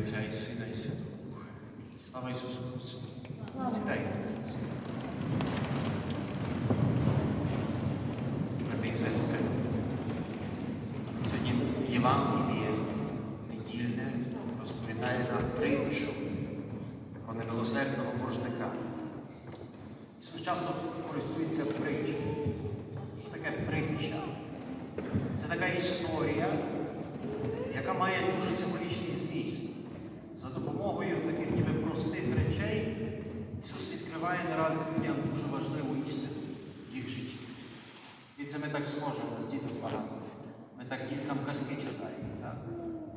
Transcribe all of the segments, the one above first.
Отця і Сина, і Святого Духа. Слава Ісусу Христу! Сідайте. Брати і сестри, сьогодні Євангеліє недільне розповідає нам притчу про немилосердного боржника. Ісус часто користується притчами. Що таке притча? Це така історія, яка має дуже символічний зміст. За допомогою таких ніби простих речей Ісус відкриває не раз людям дуже важливу істину в їх житті. І це ми так схожимо з дітям багато. Ми так діткам казки читаємо. Так?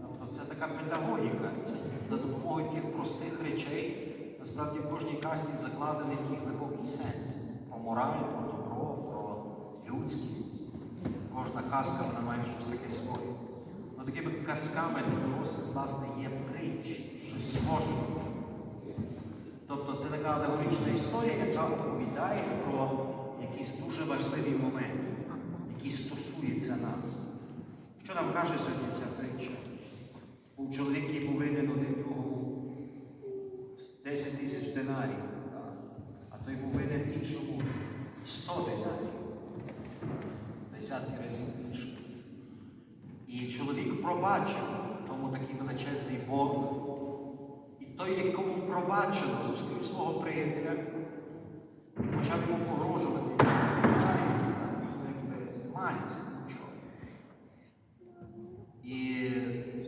Тобто це така педагогіка. Це за допомогою таких простих речей насправді в кожній казці закладений такий глибокий сенс про мораль, про добро, про людськість. Кожна казка вона має щось таке своє. Ну такими казками для власне, є притч, щось схоже. Тобто це така алегорична історія, яка оповідає про якісь дуже важливі моменти, які стосуються нас. Що нам каже сьогодні ця притча? Був чоловік, який був винен один другому 10 тисяч динарів, а той був винен іншому 100 динарів, десятки разів більше. І чоловік пробачив тому такий величезний борг. І той, якому пробачено, зустрів свого приятеля і почав йому. Маність нічого. І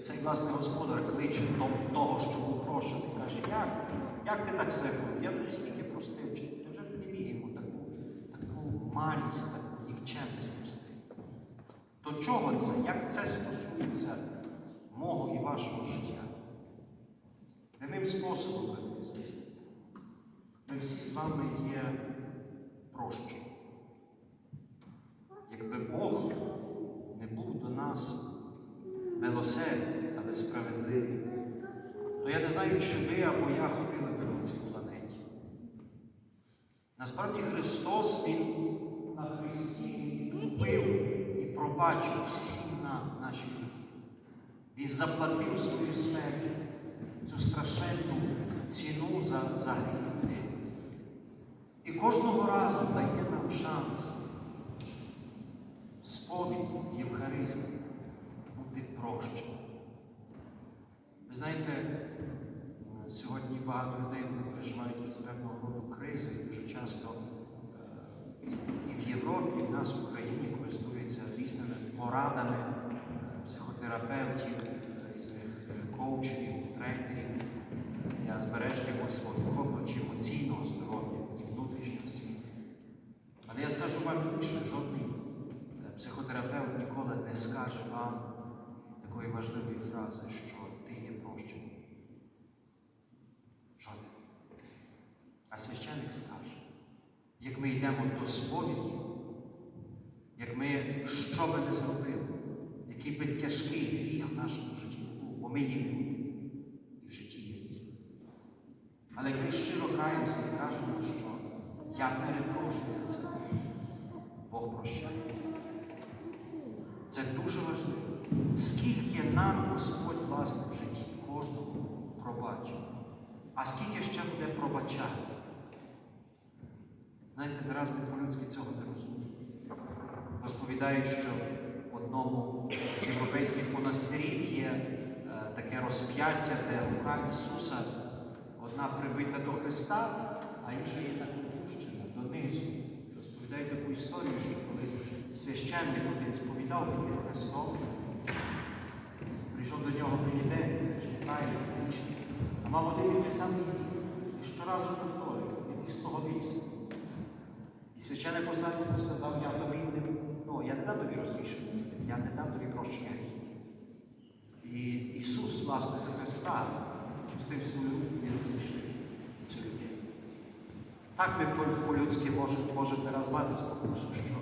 цей власний господар кличе до- того, що був прошений. Каже, як? Як ти так себе? Я тобі стільки простив. Чи ти вже не міг таку, таку маність, таку нікчемність простити? До чого це? Як це стосується мого і вашого життя? Прямим способом брати і Ми всі з вами є прощені. Якби Бог не був до нас милосердний, але справедливий, то я не знаю, чи ви або я ходили би по цій планеті. Насправді Христос Він на Христі купив і пробачив всі на наші гріхи. Він заплатив свою смерть, цю страшенну ціну за, за. І кожного разу дає нам шанс в сповіді бути прощеним. Ви знаєте, сьогодні багато людей вони переживають з певного роду кризи, і дуже часто е, і в Європі, і в нас в Україні користуються різними порадами е, психотерапевтів, е, різних коучерів, тренерів для збереження свого чи емоційного здоров'я і внутрішнього світу. Але я скажу вам більше, жодний психотерапевт ніколи не скаже вам такої важливої фрази, що ти є прощений. Жоден. А священник скаже, як ми йдемо до сповіді, як ми що би не зробили, який би тяжкий гріх в нашому житті був, бо ми є люди і в житті є різні. Але як ми щиро каємося і кажемо, що я перепрошую за це, Бог прощає. Це дуже важливо. Скільки нам Господь власне в житті кожному пробачив, а скільки ще буде пробачати. Знаєте, раз ми цього не розуміємо. Розповідають, що в одному з європейських монастирів є е, таке розп'яття, де рука Ісуса одна прибита до Христа, а інша є так опущена донизу. Розповідають таку історію, що колись священник один сповідав під Христом, прийшов до нього Бенідент, шукається інший, а мав один і той самий. І щоразу повторює, він із того місця. Священник останньому сказав, я тобі не, ну, я не дам тобі розрішення, я не дам тобі прощення гріхів. І Ісус, власне, з Христа пустив свою розрішив цю людину. Так ми по- по-людськи можемо може не раз мати спокусу, що,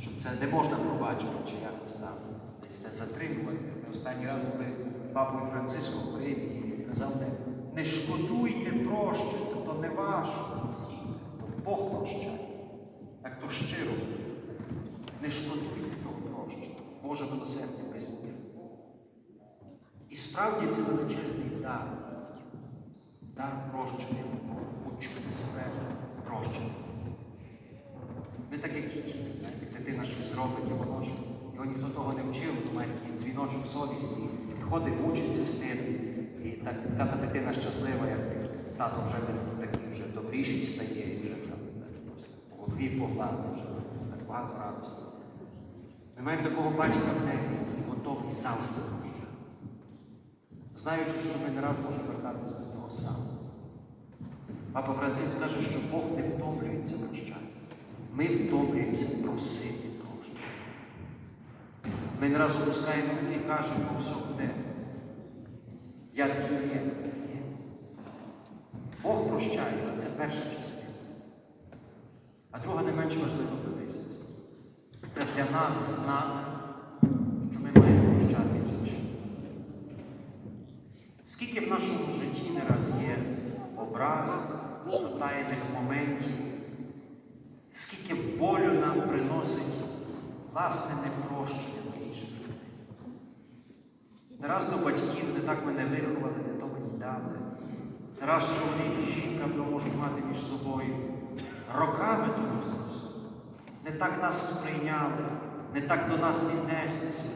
що це не можна пробачити чи якось там це затримувати. Останній раз були папою Франциском в Римі, і він казав, не, шкодуйте прощення, тобто не ваше Бог прощає. То щиро. Не шкодуйте того прощення. Боже милосердя безмір. І справді це величезний дар. Дар прощення, почути себе прощення. Не так, як знаєте, дитина щось зробить, воно ж. Його ніхто того не вчив, має дзвіночок совісті, і ходить, мучиться з тим. І так, та дитина щаслива, як тато вже такий вже добріший стає, і вже там так, просто по голові погладить, вже так багато радості. Ми маємо такого батька в небі, який готовий завжди прощати. Знаючи, що ми не раз можемо вертатися до нього сам. Папа Франциск каже, що Бог не втомлюється прощати. Ми втомлюємося просити прощення. Ми не раз опускаємо і кажемо, все буде. Я такий є. Ні. Бог прощає, але це перша частина. А друга не менш важлива близькість. Це для нас знак, що ми маємо прощати іншим. Скільки в нашому житті не раз є образ, затаєних моментів, скільки болю нам приносить власне непрощення до інших людей. Не раз до батьків не так мене виховали, не то мені дали. Не раз чоловік і жінка можуть мати між собою. Роками тому все. Не так нас сприйняли, не так до нас віднеслися,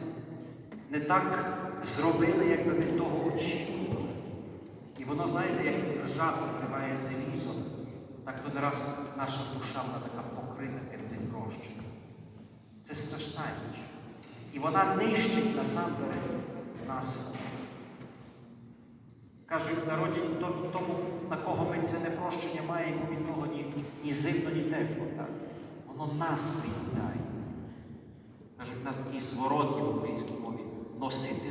не так зробили, як би ми того очікували. Воно, знаєте, як ржа покриває залізо, так то не раз наша душа вона така покрита тим непрощенням. Це страшна річ. І вона нищить насамперед нас. Кажуть в народі, тому, на кого ми це непрощення маємо, від того ні, ні зимно, ні тепло. Так? Воно нас виїдає. Кажуть, в нас такий зворот в українській мові носити.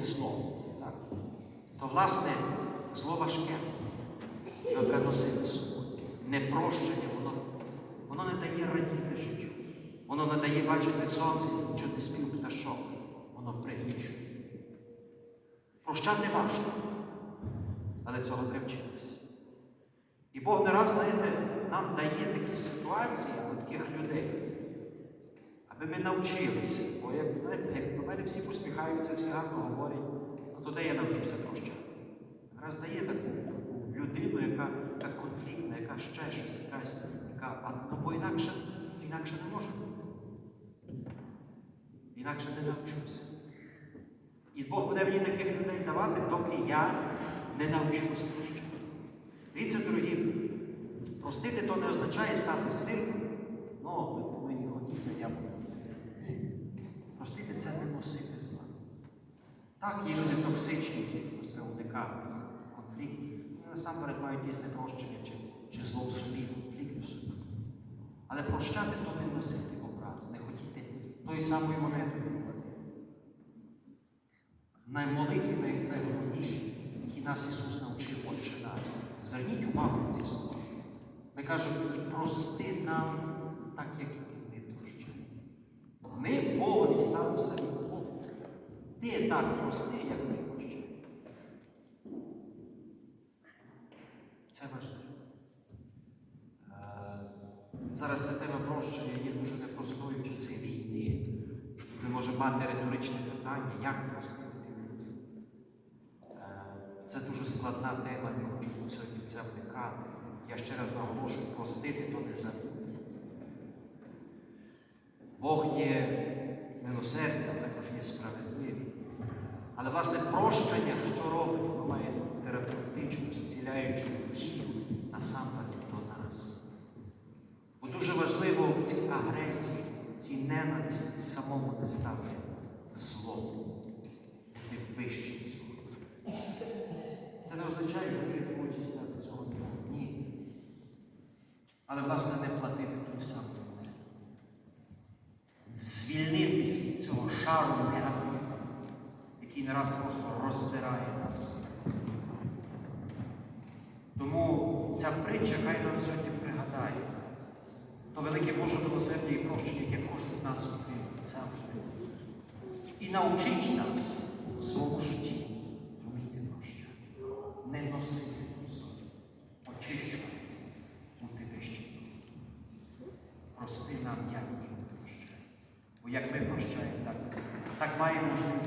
Так? То, власне, зло важке. Його треба носити з. Непрощення, воно, воно не дає радіти життю. Воно не дає бачити сонце, чути спів пташок. Воно пригнічує. Прощати важко, але цього треба вчитися. І Бог не раз, знаєте, нам дає такі ситуації таких людей, аби ми навчилися. Бо як, знаєте, як мене всі посміхаються, всі гарно говорять, ну то де я навчуся прощати. Він Раз дає таку, людину, яка, яка конфліктна, яка ще щось, якась, яка, ну бо інакше, інакше не може бути. Інакше не навчуся. І Бог буде мені таких людей давати, доки я не навчусь. Дивіться, дорогі, простити то не означає стати стилем. Ну, ви повинні хотіти, я буду. Простити це не носити зла. Так, є люди токсичні, які треба уникати конфліктів. Вони насамперед мають якісь непрощення чи, чи зло в собі, конфлікт в собі. Але прощати то не носити образ, не хотіти тої самої монети відплатити. Наймолитві най- найголовніші, які нас Ісус навчив Отче наш. Зверніть увагу на ці слова. Ми кажемо, і прости нам так, як і ми прощаємо. Ми Богові ставимо самі Богу. Ти так прости, як ми прощаємо. Це важливо. Е, Зараз ця тема прощення є дуже непростою в часи війни. Ми можемо мати риторичне питання, як простити людям. Е, Це дуже складна тема, не хочу сьогодні це вникати. Я ще раз наголошую, простити то не забути. Бог є милосердний, а також є справедливий. Але власне прощення, що робить, воно має терапевтичну, зціляючу дію насамперед до нас. Бо дуже важливо в цій агресії, цій ненависті самому не стати злом, бути вище цього. Це не означає закрити і стати цього було. Ні. Але, власне, не платити ту саму монету. Звільнитись від цього шару негативу, який не раз просто роздирає нас. Тому ця притча хай нам сьогодні пригадає то велике Боже милосердя і прощення, яке кожен з нас отримує завжди. І навчить нас у своєму житті вміти прощати, не носити в собі, очищуватися, бути вищим. Прости нам, як ми прощаємо. Бо як ми прощаємо, так, так маємо можливість